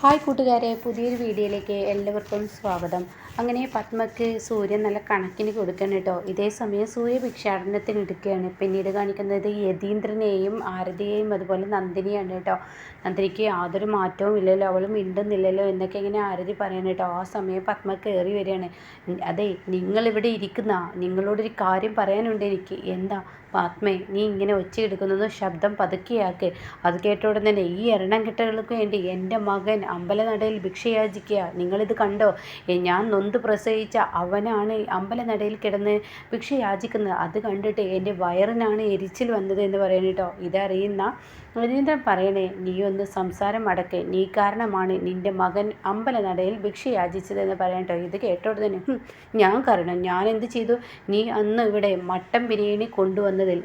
Hi കൂട്ടുകാരെ പുതിയൊരു വീഡിയോയിലേക്ക് എല്ലാവർക്കും സ്വാഗതം. അങ്ങനെ പത്മക്ക് സൂര്യൻ നല്ല കണക്കിന് കൊടുക്കണം കേട്ടോ. ഇതേ സമയം സൂര്യ ഭിക്ഷാടനത്തിന് എടുക്കുകയാണ്. പിന്നീട് കാണിക്കുന്നത് യതീന്ദ്രനെയും ആരതിയെയും അതുപോലെ നന്ദിനിയാണ് കേട്ടോ. നന്ദിനിക്ക് യാതൊരു മാറ്റവും ഇല്ലല്ലോ അവൾ മിണ്ടുന്നില്ലല്ലോ എന്നൊക്കെ ഇങ്ങനെ ആരതി പറയണം കേട്ടോ. ആ സമയം പത്മ കയറി വരികയാണ്. അതെ നിങ്ങളിവിടെ ഇരിക്കുന്ന നിങ്ങളോടൊരു കാര്യം പറയാനുണ്ട് എനിക്ക്. എന്താ? പത്മേ നീ ഇങ്ങനെ ഒച്ചയെടുക്കുന്നത് ശബ്ദം പതുക്കിയാക്ക്. അത് കേട്ട തന്നെ ഈ എണ്ണം കെട്ടകൾക്ക് വേണ്ടി എന്റെ മകൻ അമ്പലനടയിൽ ഭിക്ഷയാചിക്കുക നിങ്ങളിത് കണ്ടോ? ഞാൻ നൊന്ത് പ്രസവിച്ച അവനാണ് അമ്പലനടയിൽ കിടന്ന് ഭിക്ഷയാചിക്കുന്നത്. അത് കണ്ടിട്ട് എന്റെ വയറിനാണ് എരിച്ചിൽ വന്നത് എന്ന് പറയണേട്ടോ. ഇതറിയുന്ന രവീന്ദ്രൻ പറയണേ നീ ഒന്ന് സംസാരം അടക്ക്. നീ കാരണമാണ് നിന്റെ മകൻ അമ്പലനടയിൽ ഭിക്ഷ യാചിച്ചതെന്ന് പറയാൻ കേട്ടോ ഇത് കേട്ടോട് തന്നെ ഞാൻ കാരണം ഞാൻ എന്ത് ചെയ്തു? നീ അന്ന് ഇവിടെ മട്ടൻ ബിരിയാണി കൊണ്ടുവന്നതിൽ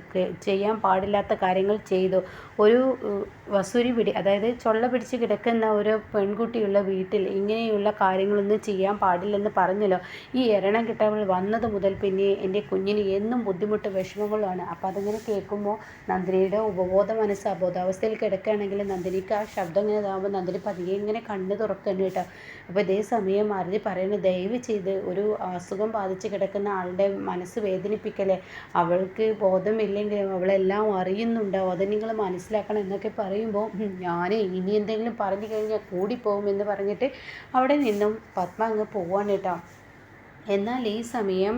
ചെയ്യാൻ പാടില്ലാത്ത കാര്യങ്ങൾ ചെയ്തു. ഒരു വസൂരി പിടി അതായത് ചൊള്ള പിടിച്ച് കിടക്കുന്ന ഒരു പെൺകുട്ടിയുള്ള വീട്ടിൽ ഇങ്ങനെയുള്ള കാര്യങ്ങളൊന്നും ചെയ്യാൻ പാടില്ലെന്ന് പറഞ്ഞല്ലോ. ഈ എരണം കിട്ടവൾ വന്നത് മുതൽ പിന്നെ എന്റെ കുഞ്ഞിന് എന്നും ബുദ്ധിമുട്ട് വിഷമങ്ങളാണ് അപ്പോൾ അതിങ്ങനെ കേൾക്കുമ്പോൾ നന്ദിനിയുടെ ഉപബോധ മനസ്സ് അബോധാവസ്ഥയിൽ കിടക്കുകയാണെങ്കിൽ നന്ദിനിക്ക് ആ ശബ്ദം ഇങ്ങനെ ഇതാകുമ്പോൾ നന്ദിനി പതിയെ ഇങ്ങനെ കണ്ണ് തുറക്കുന്നു കേട്ടോ. അപ്പോൾ ഇതേ സമയം അരുതി പറയുന്നത് ദയവ് ചെയ്ത് ഒരു അസുഖം ബാധിച്ച് കിടക്കുന്ന ആളുടെ മനസ്സ് വേദനിപ്പിക്കലേ അവൾക്ക് ബോധമില്ലെങ്കിലും അവളെല്ലാം അറിയുന്നുണ്ടാവും. അത് നിങ്ങൾ മനസ്സിലാക്കണം എന്നൊക്കെ പറയുമ്പോൾ ഞാൻ ഇനി എന്തെങ്കിലും പറഞ്ഞു കഴിഞ്ഞാൽ കൂടിപ്പോകുമെന്ന് പറഞ്ഞിട്ട് അവിടെ നിന്നും പത്മ അങ്ങ് പോവാണ് കേട്ടോ. എന്നാൽ ഈ സമയം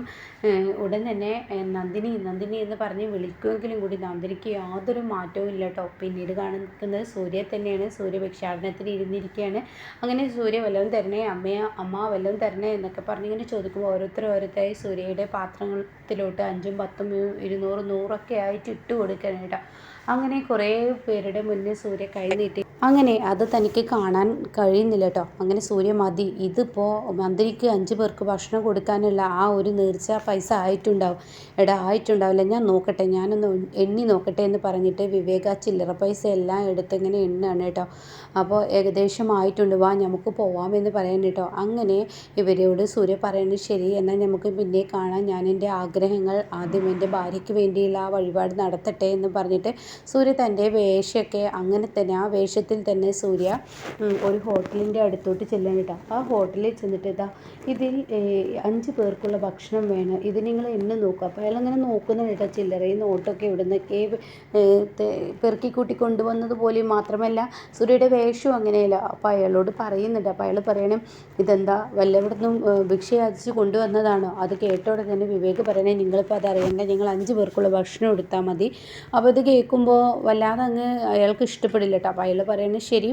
ഉടൻ തന്നെ നന്ദിനി നന്ദിനി എന്ന് പറഞ്ഞ് വിളിക്കുമെങ്കിലും കൂടി നന്ദിനിക്ക് യാതൊരു മാറ്റവും ഇല്ല കേട്ടോ. പിന്നീട് കാണിക്കുന്നത് സൂര്യ തന്നെയാണ്. സൂര്യ ഭിക്ഷാടനത്തിന് ഇരുന്നിരിക്കുകയാണ്. അങ്ങനെ സൂര്യ വല്ലതും തരണേ? അമ്മയോ അമ്മ വല്ലതും തരണേ എന്നൊക്കെ പറഞ്ഞിങ്ങനെ ചോദിക്കുമ്പോൾ ഓരോരുത്തർ ഓരോരുത്തരായി സൂര്യയുടെ പാത്രത്തിലോട്ട് അഞ്ചും പത്തും ഇരുന്നൂറ് നൂറൊക്കെ ആയിട്ട് ഇട്ട് കൊടുക്കണം കേട്ടോ. അങ്ങനെ കുറേ പേരുടെ മുന്നിൽ സൂര്യ കൈ നീട്ടി. അങ്ങനെ അത് തനിക്ക് കാണാൻ കഴിയുന്നില്ല കേട്ടോ. അങ്ങനെ സൂര്യ മതി. ഇതിപ്പോൾ മന്ത്രിക്ക് അഞ്ച് പേർക്ക് ഭക്ഷണം കൊടുക്കാനുള്ള ആ ഒരു നേർച്ച പൈസ ആയിട്ടുണ്ടാവും. എടാ ആയിട്ടുണ്ടാവില്ല. ഞാൻ നോക്കട്ടെ. ഞാനൊന്ന് എണ്ണി നോക്കട്ടെ എന്ന് പറഞ്ഞിട്ട് വിവേക ചില്ലറ പൈസ എല്ലാം എടുത്ത് ഇങ്ങനെ എണ്ണാണ് കേട്ടോ. അപ്പോൾ ഏകദേശം ആയിട്ടുണ്ട്. വാ നമുക്ക് പോവാമെന്ന് പറയാൻ കേട്ടോ. അങ്ങനെ ഇവരോട് സൂര്യ പറയുന്നത് ശരി. എന്നാൽ നമുക്ക് പിന്നെ കാണാൻ ഞാൻ എന്റെ ആഗ്രഹങ്ങൾ ആദ്യം എന്റെ ഭാര്യയ്ക്ക് വേണ്ടിയുള്ള ആ വഴിപാട് നടത്തട്ടെ എന്ന് പറഞ്ഞിട്ട് സൂര്യ തന്റെ വേഷമൊക്കെ അങ്ങനെ തന്നെ ആ വേഷത്തിൽ തന്നെ സൂര്യ ഒരു ഹോട്ടലിന്റെ അടുത്തോട്ട് ചെല്ലാൻ കേട്ടോ. ആ ഹോട്ടലിൽ ചെന്നിട്ട് ഇതാ ഇതിൽ അഞ്ച് പേർക്കുള്ള ഭക്ഷണം വേണം. ഇത് നിങ്ങൾ എന്നെ നോക്കുക അപ്പോൾ അയാൾ അങ്ങനെ നോക്കുന്ന കേട്ടോ ചില്ലറയും നോട്ടൊക്കെ ഇവിടുന്നൊക്കെ പെറുക്കിക്കൂട്ടി കൊണ്ടുവന്നത് പോലെയും മാത്രമല്ല സൂര്യയുടെ വേഷവും അങ്ങനെയല്ല. അപ്പോൾ അയാളോട് പറയുന്നുണ്ട്. അപ്പോൾ അയാൾ പറയണം ഇതെന്താ വല്ലവിടുന്നും ഭിക്ഷ യാചിച്ച് കൊണ്ടുവന്നതാണോ? അത് കേട്ടോടെ തന്നെ വിവേക് പറയണേ നിങ്ങളിപ്പോൾ അതറിയണ്ട ഞങ്ങൾ അഞ്ച് പേർക്കുള്ള ഭക്ഷണം എടുത്താൽ മതി. അപ്പോൾ ഇത് കേൾക്കുമ്പോൾ വല്ലാതെ അങ്ങ് അയാൾക്ക് ഇഷ്ടപ്പെടില്ല കേട്ടോ. അപ്പോൾ അയാൾ പറയുന്നത് ശരി.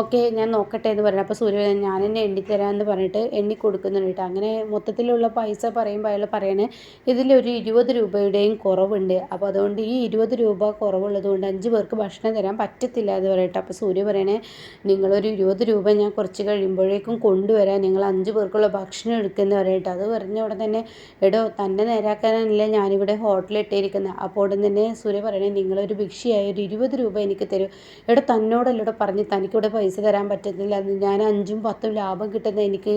ഓക്കെ ഞാൻ നോക്കട്ടെ എന്ന് പറയുന്നത് അപ്പോൾ സൂര്യ ഞാൻ എന്നെ എണ്ണിത്തരാമെന്ന് പറഞ്ഞിട്ട് എണ്ണി കൊടുക്കുന്നുണ്ട് കേട്ടോ. അങ്ങനെ മൊത്തത്തിലുള്ള പൈസ പറയുമ്പോൾ അയാൾ പറയണേ ഇതിലൊരു ഇരുപത് രൂപയുടെയും കുറവുണ്ട്. അപ്പോൾ അതുകൊണ്ട് ഈ ഇരുപത് രൂപ കുറവുള്ളത് കൊണ്ട് അഞ്ച് പേർക്ക് ഭക്ഷണം തരാൻ പറ്റത്തില്ല എന്ന് പറയട്ടെ. അപ്പോൾ സൂര്യ പറയണേ നിങ്ങളൊരു ഇരുപത് രൂപ ഞാൻ കുറച്ച് കഴിയുമ്പോഴേക്കും കൊണ്ടുവരാൻ നിങ്ങൾ അഞ്ച് പേർക്കുള്ള ഭക്ഷണം എടുക്കുന്ന പറയട്ടെ. അത് പറഞ്ഞ ഉടനെ തന്നെ എടോ തന്നെ നേരാക്കാനല്ല ഞാനിവിടെ ഹോട്ടലിൽ ഇട്ടിരിക്കുന്നത് അപ്പോൾ ഉടൻ തന്നെ സൂര്യ പറയണേ നിങ്ങളൊരു ഭിക്ഷയായി ഒരു ഇരുപത് രൂപ എനിക്ക് തരൂ. ഇവിടെ പറഞ്ഞ് തനിക്കിവിടെ പൈസ തരാൻ പറ്റത്തില്ല ഞാൻ അഞ്ചും പത്തും ലാഭം കിട്ടുന്ന എനിക്ക്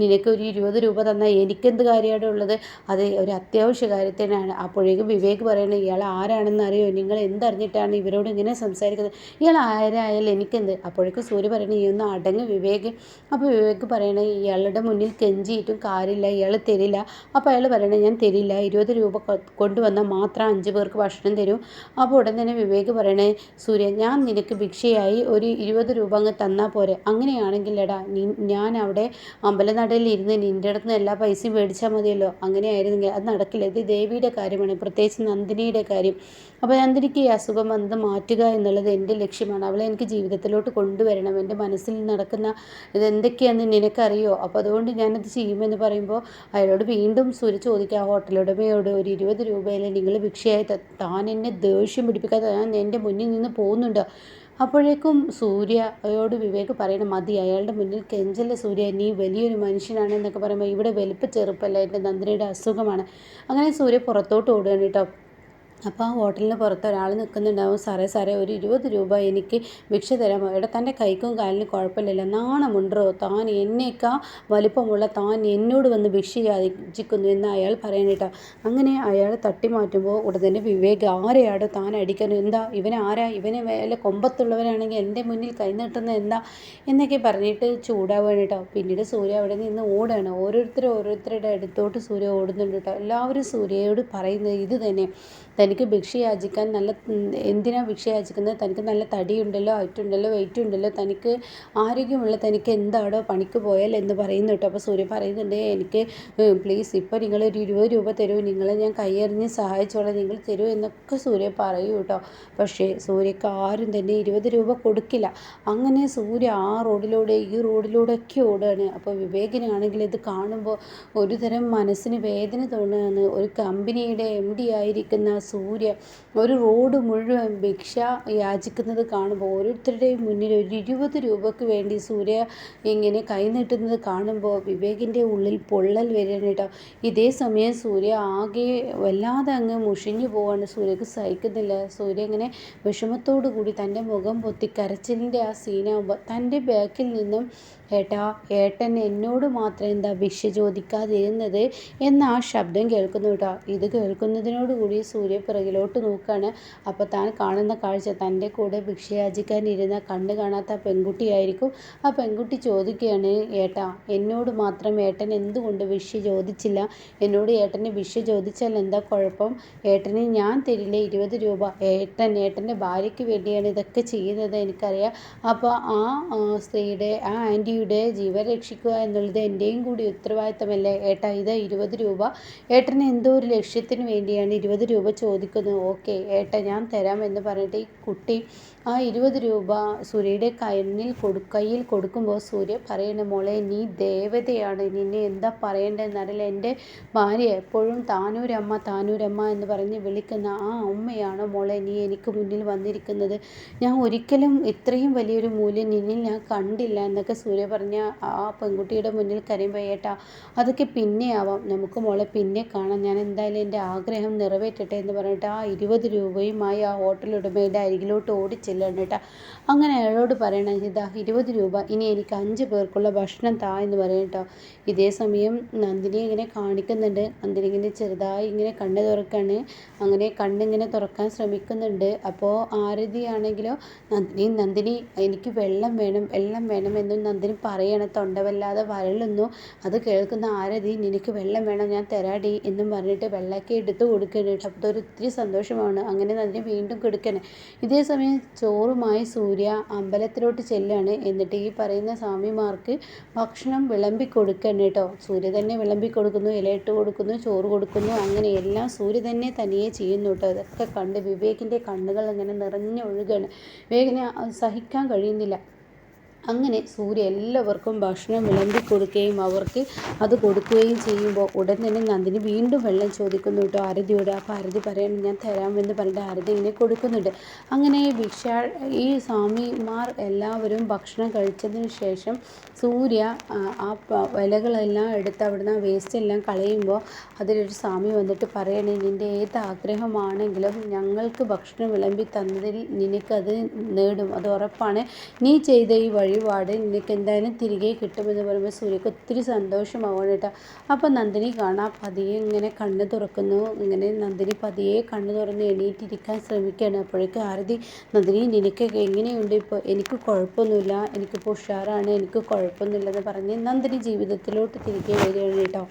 നിനക്ക് ഒരു ഇരുപത് രൂപ തന്നാൽ എനിക്കെന്ത് കാര്യമാണ് ഉള്ളത്? അത് ഒരു അത്യാവശ്യ കാര്യത്തിനാണ്. അപ്പോഴേക്കും വിവേക് പറയണേ ഇയാൾ ആരാണെന്ന് അറിയോ? നിങ്ങൾ എന്തറിഞ്ഞിട്ടാണ് ഇവരോട് ഇങ്ങനെ സംസാരിക്കുന്നത്? ഇയാൾ ആരായാലും എനിക്കെന്ത്? അപ്പോഴേക്കും സൂര്യ പറയണേ ഈ ഒന്ന് അടങ്ങ് വിവേക്. അപ്പോൾ വിവേക് പറയണേ ഇയാളുടെ മുന്നിൽ കെഞ്ചിയിട്ടും കാര്യമില്ല ഇയാൾ തരില്ല. അപ്പോൾ അയാൾ പറയണേ ഞാൻ തരില്ല. ഇരുപത് രൂപ കൊണ്ടുവന്നാൽ മാത്രം അഞ്ച് പേർക്ക് ഭക്ഷണം തരും. അപ്പോൾ ഉടൻ തന്നെ വിവേക് പറയണേ സൂര്യ ഞാൻ നിനക്ക് ഭിക്ഷയായി ഒരു ഇരുപത് രൂപ അങ്ങ് തന്നാൽ പോരെ. അങ്ങനെയാണെങ്കിൽ എടാ ഞാൻ അവിടെ അമ്പലനടയിൽ ഇരുന്ന് നിന്റെ അടുത്ത് നിന്ന് എല്ലാ പൈസയും മേടിച്ചാൽ മതിയല്ലോ. അങ്ങനെയായിരുന്നെങ്കിൽ അത് നടക്കില്ല. ഇത് ദേവിയുടെ കാര്യമാണ് പ്രത്യേകിച്ച് നന്ദിനിയുടെ കാര്യം. അപ്പോൾ നന്ദിനിക്ക് ഈ അസുഖം വന്നത് മാറ്റുക എന്നുള്ളത് എന്റെ ലക്ഷ്യമാണ്. അവളെ എനിക്ക് ജീവിതത്തിലോട്ട് കൊണ്ടുവരണം. എന്റെ മനസ്സിൽ നടക്കുന്ന ഇതെന്തൊക്കെയാണെന്ന് നിനക്കറിയോ? അപ്പോൾ അതുകൊണ്ട് ഞാനത് ചെയ്യുമെന്ന് പറയുമ്പോൾ അയാളോട് വീണ്ടും സൂര്യ ചോദിക്കുക ആ ഹോട്ടലുടമയോട് ഒരു ഇരുപത് രൂപയിൽ നിങ്ങൾ ഭിക്ഷയായി താൻ എന്നെ ദേഷ്യം പിടിപ്പിക്കാതെ ഞാൻ എന്റെ മുന്നിൽ നിന്ന് പോകുന്നുണ്ട്? അപ്പോഴേക്കും സൂര്യയോട് വിവേക് പറയണം മതി അയാളുടെ മുന്നിൽ കെഞ്ചല്ല സൂര്യ നീ വലിയൊരു മനുഷ്യനാണ് എന്നൊക്കെ പറയുമ്പോൾ ഇവിടെ വലിപ്പ ചെറുപ്പല്ല എന്റെ നന്ദിനിയുടെ അസുഖമാണ്. അങ്ങനെ സൂര്യ പുറത്തോട്ട് ഓടുകയാണ് കേട്ടോ. അപ്പോൾ ആ ഹോട്ടലിന് പുറത്ത് ഒരാൾ നിൽക്കുന്നുണ്ടാവും. സാറേ സാറേ ഒരു ഇരുപത് രൂപ എനിക്ക് ഭിക്ഷ തരാമോ എടാ തന്റെ കൈക്കും കാലിനും കുഴപ്പമില്ലല്ലോ. നാണമുണ്ടോ താൻ എന്നേക്കാ വലിപ്പമുള്ള താൻ എന്നോട് വന്ന് ഭിക്ഷ യാചിക്കുന്നു എന്ന് അയാൾ പറയണേട്ടാ അങ്ങനെ അയാൾ തട്ടി മാറ്റുമ്പോൾ ഉടനെ വിവേക് ആരെയാടോ താൻ അടിക്കണം എന്താ? ഇവൻ ആരാ? ഇവനെ വല്ല കൊമ്പത്തുള്ളവനാണെങ്കിൽ എന്റെ മുന്നിൽ കൈ നീട്ടുന്നത് എന്താ? എന്നൊക്കെ പറഞ്ഞിട്ട് ചൂടാവുകയാണ് കേട്ടോ. പിന്നീട് സൂര്യ അവിടെ നിന്ന് ഓടുകയാണ്. ഓരോരുത്തരും ഓരോരുത്തരുടെ അടുത്തോട്ട് സൂര്യ ഓടുന്നുണ്ട് കേട്ടോ. എല്ലാവരും സൂര്യയോട് പറയുന്നത് ഇത് തന്നെ. തനിക്ക് ഭിക്ഷ യാചിക്കാൻ നല്ല എന്തിനാണ് ഭിക്ഷ യാചിക്കുന്നത്? തനിക്ക് നല്ല തടിയുണ്ടല്ലോ ഹൈറ്റുണ്ടല്ലോ വെയിറ്റ് ഉണ്ടല്ലോ തനിക്ക് ആരോഗ്യമുള്ള തനിക്ക് എന്താടോ പണിക്ക് പോയാൽ എന്ന് പറയുന്നു കേട്ടോ. അപ്പോൾ സൂര്യ പറയുന്നുണ്ട് എനിക്ക് പ്ലീസ് ഇപ്പോൾ നിങ്ങളൊരു ഇരുപത് രൂപ തരൂ നിങ്ങളെ ഞാൻ കൈയെറിഞ്ഞ് സഹായിച്ചോളാം നിങ്ങൾ തരൂ എന്നൊക്കെ സൂര്യ പറയൂ കേട്ടോ. പക്ഷേ സൂര്യക്ക് ആരും തന്നെ ഇരുപത് രൂപ കൊടുക്കില്ല. അങ്ങനെ സൂര്യ ആ റോഡിലൂടെ ഈ റോഡിലൂടെ ഒക്കെ ഓടുകയാണ്. അപ്പോൾ വിവേകനാണെങ്കിൽ ഇത് കാണുമ്പോൾ ഒരുതരം മനസ്സിന് വേദന തോന്നുകയാണ്. ഒരു കമ്പനിയുടെ എം ഡി ആയിരിക്കുന്ന സൂര്യ ഒരു റോഡ് മുഴുവൻ ഭിക്ഷ യാചിക്കുന്നത് കാണുമ്പോൾ ഓരോരുത്തരുടെയും മുന്നിൽ ഒരു ഇരുപത് രൂപയ്ക്ക് വേണ്ടി സൂര്യ ഇങ്ങനെ കൈ നീട്ടുന്നത് കാണുമ്പോൾ വിവേകിന്റെ ഉള്ളിൽ പൊള്ളൽ വരികയാണ് കേട്ടോ. ഇതേ സമയം സൂര്യ ആകെ വല്ലാതെ അങ്ങ് മുഷിഞ്ഞു പോവാണ്. സൂര്യക്ക് സഹിക്കുന്നില്ല. സൂര്യ ഇങ്ങനെ വിഷമത്തോടു കൂടി തന്റെ മുഖം പൊത്തി കരച്ചിലിന്റെ ആ സീനാകുമ്പോൾ തന്റെ ബാക്കിൽ നിന്നും ഏട്ടാ ഏട്ടൻ എന്നോട് മാത്രം എന്താ ഭിക്ഷ ചോദിക്കാതിരുന്നത്? എന്ന ആ ശബ്ദം കേൾക്കുന്നു കേട്ടോ. ഇത് കേൾക്കുന്നതിനോടുകൂടി സൂര്യ പിറകിലോട്ട് നോക്കുകയാണ് അപ്പോൾ താൻ കാണുന്ന കാഴ്ച തന്റെ കൂടെ ഭിക്ഷയാചിക്കാൻ ഇരുന്ന കണ്ണ് കാണാത്ത പെൺകുട്ടിയായിരിക്കും. ആ പെൺകുട്ടി ചോദിക്കുകയാണ് ഏട്ട എന്നോട് മാത്രം ഏട്ടൻ എന്തുകൊണ്ട് ഭിക്ഷ ചോദിച്ചില്ല? എന്നോട് ഏട്ടന് ഭിക്ഷ ചോദിച്ചാൽ എന്താ കുഴപ്പം? ഏട്ടന് ഞാൻ തരില്ലേ ഇരുപത് രൂപ? ഏട്ടൻ ഏട്ടന്റെ ഭാര്യയ്ക്ക് വേണ്ടിയാണ് ഇതൊക്കെ ചെയ്യുന്നത് എനിക്കറിയാം. അപ്പോൾ ആ സ്ത്രീയുടെ ആ ആന്റിയുടെ ജീവൻ രക്ഷിക്കുക എന്നുള്ളത് എന്റെയും കൂടി ഉത്തരവാദിത്തമല്ലേ? ഏട്ടാ ഇത് ഇരുപത് രൂപ. ഏട്ടന് എന്തോ ഒരു ലക്ഷ്യത്തിന് വേണ്ടിയാണ് ഇരുപത് രൂപ ചോദിക്കുന്നത് ഓക്കെ ഏട്ട ഞാൻ തരാം എന്ന് പറഞ്ഞിട്ട് ഈ കുട്ടി ആ ഇരുപത് രൂപ സൂര്യയുടെ കയ്യിൽ കൊടു കയ്യിൽ കൊടുക്കുമ്പോൾ സൂര്യ പറയണ മോളെ നീ ദേവതയാണ് നിന്നെ എന്താ പറയേണ്ടതെന്നറിയില്ല എന്റെ ഭാര്യ എപ്പോഴും താനൂരമ്മ താനൂരമ്മ എന്ന് പറഞ്ഞ് വിളിക്കുന്ന ആ അമ്മയാണ് മോളെ നീ എനിക്ക് മുന്നിൽ വന്നിരിക്കുന്നത്. ഞാൻ ഒരിക്കലും ഇത്രയും വലിയൊരു മൂല്യം നിന്നിൽ ഞാൻ കണ്ടില്ല എന്നൊക്കെ സൂര്യ പറഞ്ഞ ആ പെൺകുട്ടിയുടെ മുന്നിൽ കരയുമ്പോൾ ഏട്ടാ അതൊക്കെ പിന്നെ ആവാം. നമുക്ക് മോളെ പിന്നെ കാണാം. ഞാൻ എന്തായാലും എന്റെ ആഗ്രഹം നിറവേറ്റട്ടെ എന്ന് പറഞ്ഞിട്ട് ആ ഇരുപത് രൂപയുമായി ആ ഹോട്ടൽ ഉടമയുടെ അരികിലോട്ട് ഓടിച്ചെല്ലാണ് കേട്ടോ. അങ്ങനെ അയാളോട് പറയണം ഇതാ ഇരുപത് രൂപ ഇനി എനിക്ക് അഞ്ച് പേർക്കുള്ള ഭക്ഷണം താ എന്ന് പറയട്ടോ ഇതേ സമയം നന്ദിനി ഇങ്ങനെ കാണിക്കുന്നുണ്ട്. നന്ദിനി ഇങ്ങനെ ചെറുതായി ഇങ്ങനെ കണ്ണ് തുറക്കാണ്. അങ്ങനെ കണ്ണിങ്ങനെ തുറക്കാൻ ശ്രമിക്കുന്നുണ്ട്. അപ്പോൾ ആരതി ആണെങ്കിലോ നന്ദിനി നന്ദിനി എനിക്ക് വെള്ളം വേണം വെള്ളം വേണം എന്നും നന്ദിനി പറയണം തൊണ്ടവല്ലാതെ വരളുന്നു. അത് കേൾക്കുന്ന ആരതി നിനക്ക് വെള്ളം വേണം ഞാൻ തരാടി എന്നും പറഞ്ഞിട്ട് വെള്ളമൊക്കെ എടുത്ത് കൊടുക്കുന്നുണ്ട് അപ്പോൾ ഒരു ഒത്തിരി സന്തോഷമാണ്. അങ്ങനെ നന്ദിനി വീണ്ടും കൊടുക്കണം. ഇതേ സമയം ചോറുമായി സൂര്യ അമ്പലത്തിലോട്ട് ചെല്ലാണ്. എന്നിട്ട് ഈ പറയുന്ന സ്വാമിമാർക്ക് ഭക്ഷണം വിളമ്പി കൊടുക്കണം കേട്ടോ സൂര്യ തന്നെ വിളമ്പി കൊടുക്കുന്നു ഇലയിട്ട് കൊടുക്കുന്നു ചോറ് കൊടുക്കുന്നു അങ്ങനെ എല്ലാം സൂര്യ തന്നെ തനിയെ ചെയ്യുന്നു കേട്ടോ ഇതൊക്കെ കണ്ട് വിവേകിന്റെ കണ്ണുകൾ ഇങ്ങനെ നിറഞ്ഞൊഴുകാണ്. വിവേകിനെ സഹിക്കാൻ കഴിയുന്നില്ല. അങ്ങനെ സൂര്യ എല്ലാവർക്കും ഭക്ഷണം വിളമ്പി കൊടുക്കുകയും അവർക്ക് അത് കൊടുക്കുകയും ചെയ്യുമ്പോൾ ഉടൻ തന്നെ നന്ദിനി വീണ്ടും വെള്ളം ചോദിക്കുന്നു കേട്ടോ ആരതിയോട്? അപ്പോൾ ആരതി പറയണം ഞാൻ തരാമെന്ന് പറഞ്ഞിട്ട് ആരതി ഇങ്ങനെ കൊടുക്കുന്നുണ്ട്. അങ്ങനെ ഭിക്ഷ ഈ സ്വാമിമാർ എല്ലാവരും ഭക്ഷണം കഴിച്ചതിന് ശേഷം സൂര്യ ആ വിലകളെല്ലാം എടുത്ത് അവിടുന്ന് വേസ്റ്റ് എല്ലാം കളയുമ്പോൾ അതിലൊരു സ്വാമി വന്നിട്ട് പറയണേ നിന്റെ ഏത് ആഗ്രഹമാണെങ്കിലും ഞങ്ങൾക്ക് ഭക്ഷണം വിളമ്പി തന്നതിൽ നിനക്കത് നേടും അത് ഉറപ്പാണ്. നീ ചെയ്ത ഈ വഴി വഴിപാട് നിനക്ക് എന്തായാലും തിരികെ കിട്ടുമെന്ന് പറയുമ്പോൾ സൂര്യക്ക് ഒത്തിരി സന്തോഷമാവുകയാണ് കേട്ടോ. അപ്പോൾ നന്ദിനി കാണാം. പതിയെ ഇങ്ങനെ കണ്ണ് തുറക്കുന്നു. ഇങ്ങനെ നന്ദിനി പതിയെ കണ്ണ് തുറന്ന് എണീറ്റിരിക്കാൻ ശ്രമിക്കുകയാണ്. അപ്പോഴേക്കും ആരതി നന്ദിനി നിനക്ക് എങ്ങനെയുണ്ട് ഇപ്പോൾ എനിക്ക് കുഴപ്പമൊന്നുമില്ല. എനിക്കിപ്പോൾ ഉഷാറാണ്. എനിക്ക് കുഴപ്പമൊന്നുമില്ലെന്ന് പറഞ്ഞ് നന്ദിനി ജീവിതത്തിലോട്ട് തിരികെ വരികയാണ് കേട്ടോ.